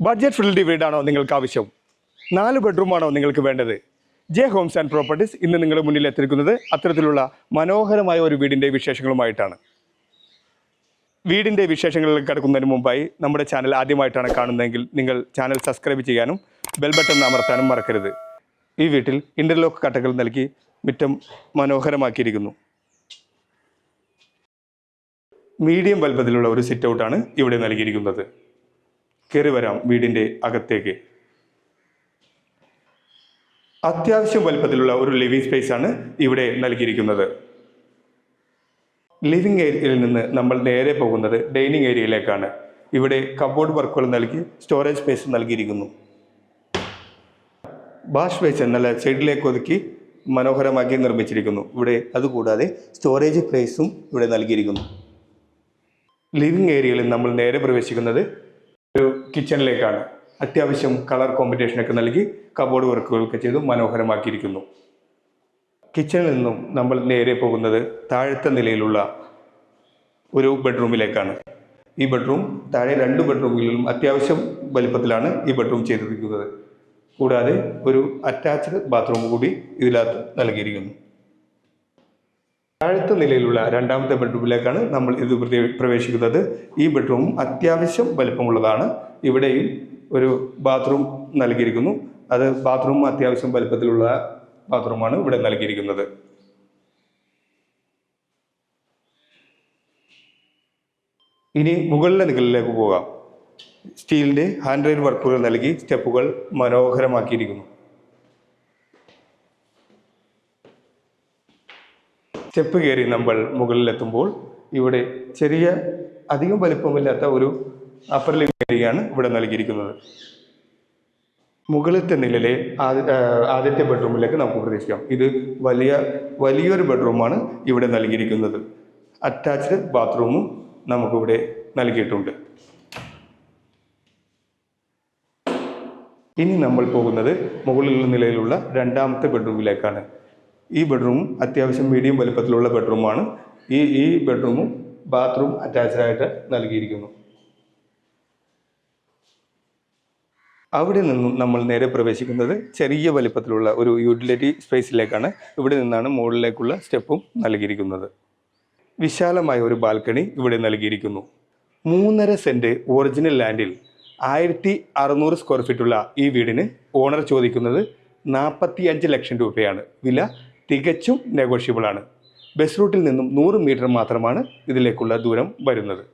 Budget friendly വീടാണോ നിങ്ങൾക്ക് ആവശ്യം? നാല് ബെഡ്റൂമാണോ നിങ്ങൾക്ക് വേണ്ടത്? ജെ ഹോംസ് ആൻഡ് പ്രോപ്പർട്ടീസ് ഇന്ന് നിങ്ങളുടെ മുന്നിൽ എത്തിയിരിക്കുന്നത് അത്തരത്തിലുള്ള മനോഹരമായ ഒരു വീടിന്റെ വിശേഷങ്ങളുമായിട്ടാണ്. വീടിന്റെ വിശേഷങ്ങളിലേക്ക് കടക്കുന്നതിന് മുമ്പായി നമ്മുടെ ചാനൽ ആദ്യമായിട്ടാണ് കാണുന്നതെങ്കിൽ നിങ്ങൾ ചാനൽ സബ്സ്ക്രൈബ് ചെയ്യാനും ബെൽ ബട്ടൺ അമർത്താനും മറക്കരുത്. ഈ വീട്ടിൽ ഇന്റർലോക്ക് കട്ടകൾ നൽകി മുറ്റം മനോഹരമാക്കിയിരിക്കുന്നു. മീഡിയം വലുപ്പത്തിലുള്ള ഒരു സിറ്റ് ഔട്ടാണ് ഇവിടെ നൽകിയിരിക്കുന്നത്. കയറി വരാം വീടിന്റെ അകത്തേക്ക്. അത്യാവശ്യം വലുപ്പത്തിലുള്ള ഒരു ലിവിംഗ് സ്പേസ് ആണ് ഇവിടെ നൽകിയിരിക്കുന്നത്. ലിവിംഗ് ഏരിയയിൽ നിന്ന് നമ്മൾ നേരെ പോകുന്നത് ഡൈനിങ് ഏരിയയിലേക്കാണ് ഇവിടെ കബോർഡ് വർക്കുകൾ നൽകി സ്റ്റോറേജ് സ്പേസ് നൽകിയിരിക്കുന്നു. വാഷ് ബേസിൻ നല്ല സൈഡിലേക്ക് ഒതുക്കി മനോഹരമാക്കി നിർമ്മിച്ചിരിക്കുന്നു. ഇവിടെ അതുകൂടാതെ സ്റ്റോറേജ് പ്ലേസും ഇവിടെ നൽകിയിരിക്കുന്നു. ലിവിംഗ് ഏരിയയിൽ നമ്മൾ നേരെ പ്രവേശിക്കുന്നത് ഒരു കിച്ചണിലേക്കാണ് അത്യാവശ്യം കളർ കോമ്പിനേഷനൊക്കെ നൽകി കബോർഡ് വർക്കുകളൊക്കെ ചെയ്തു മനോഹരമാക്കിയിരിക്കുന്നു. കിച്ചണിൽ നിന്നും നമ്മൾ നേരെ പോകുന്നത് താഴത്തെ നിലയിലുള്ള ഒരു ബെഡ്റൂമിലേക്കാണ് ഈ ബെഡ്റൂം താഴെ രണ്ട് ബെഡ്റൂമുകളിലും അത്യാവശ്യം വലിപ്പത്തിലാണ് ഈ ബെഡ്റൂം ചെയ്തിരിക്കുന്നത്. കൂടാതെ ഒരു അറ്റാച്ച്ഡ് ബാത്റൂം കൂടി ഇതിനകത്ത് നൽകിയിരിക്കുന്നു. താഴത്തെ നിലയിലുള്ള രണ്ടാമത്തെ ബെഡ്റൂമിലേക്കാണ് നമ്മൾ ഇത് പ്രവേശിക്കുന്നത്. ഈ ബെഡ്റൂം അത്യാവശ്യം വലിപ്പമുള്ളതാണ്. ഇവിടെയും ഒരു ബാത്റൂം നൽകിയിരിക്കുന്നു. അത് ബാത്റൂം അത്യാവശ്യം വലിപ്പത്തിലുള്ള ബാത്റൂമാണ് ഇവിടെ നൽകിയിരിക്കുന്നത്. ഇനി മുകളിലെ നിലയിലേക്ക് പോകാം. സ്റ്റീലിന്റെ ഹാൻഡ് റെയിൽ വർക്കുകൾ നൽകി സ്റ്റെപ്പുകൾ മനോഹരമാക്കിയിരിക്കുന്നു. സ്റ്റെപ്പ് കയറി നമ്മൾ മുകളിലെത്തുമ്പോൾ ഇവിടെ ചെറിയ അധികം വലിപ്പമില്ലാത്ത ഒരു അപ്പർ ലിവിംഗ് ഇവിടെ നൽകിയിരിക്കുന്നത്. മുകളിലത്തെ നിലയിലെ ആദ്യ- ആദ്യത്തെ ബെഡ്റൂമിലേക്ക് നമുക്ക് പ്രതീക്ഷിക്കാം ഇത് വലിയ വലിയൊരു ബെഡ്റൂമാണ് ഇവിടെ നൽകിയിരിക്കുന്നത്. അറ്റാച്ച്ഡ് ബാത്റൂമും നമുക്കിവിടെ നൽകിയിട്ടുണ്ട്. ഇനി നമ്മൾ പോകുന്നത് മുകളിലുള്ള നിലയിലുള്ള രണ്ടാമത്തെ ബെഡ്റൂമിലേക്കാണ് ഈ ബെഡ്റൂം അത്യാവശ്യം മീഡിയം വലുപ്പത്തിലുള്ള ബെഡ്റൂമാണ് ഈ ഈ ബെഡ്റൂമും ബാത്റൂം അറ്റാച്ച്ഡ് ആയിട്ട് നൽകിയിരിക്കുന്നു. അവിടെ നിന്നും നമ്മൾ നേരെ പ്രവേശിക്കുന്നത് ചെറിയ വലിപ്പത്തിലുള്ള ഒരു യൂട്ടിലിറ്റി സ്പേസിലേക്കാണ് ഇവിടെ നിന്നാണ് മുകളിലേക്കുള്ള സ്റ്റെപ്പും നൽകിയിരിക്കുന്നത്. വിശാലമായ ഒരു ബാൽക്കണി ഇവിടെ നൽകിയിരിക്കുന്നു. മൂന്നര സെന്റ് ഒറിജിനൽ ലാൻഡിൽ ആയിരത്തി അറുന്നൂറ് സ്ക്വയർ ഫീറ്റുള്ള ഈ വീടിന് ഓണർ ചോദിക്കുന്നത് നാൽപ്പത്തി അഞ്ച് ലക്ഷം രൂപയാണ്. വില തികച്ചും നെഗോഷ്യബിളാണ് ബസ് റൂട്ടിൽ നിന്നും നൂറ് മീറ്റർ മാത്രമാണ് ഇതിലേക്കുള്ള ദൂരം വരുന്നത്.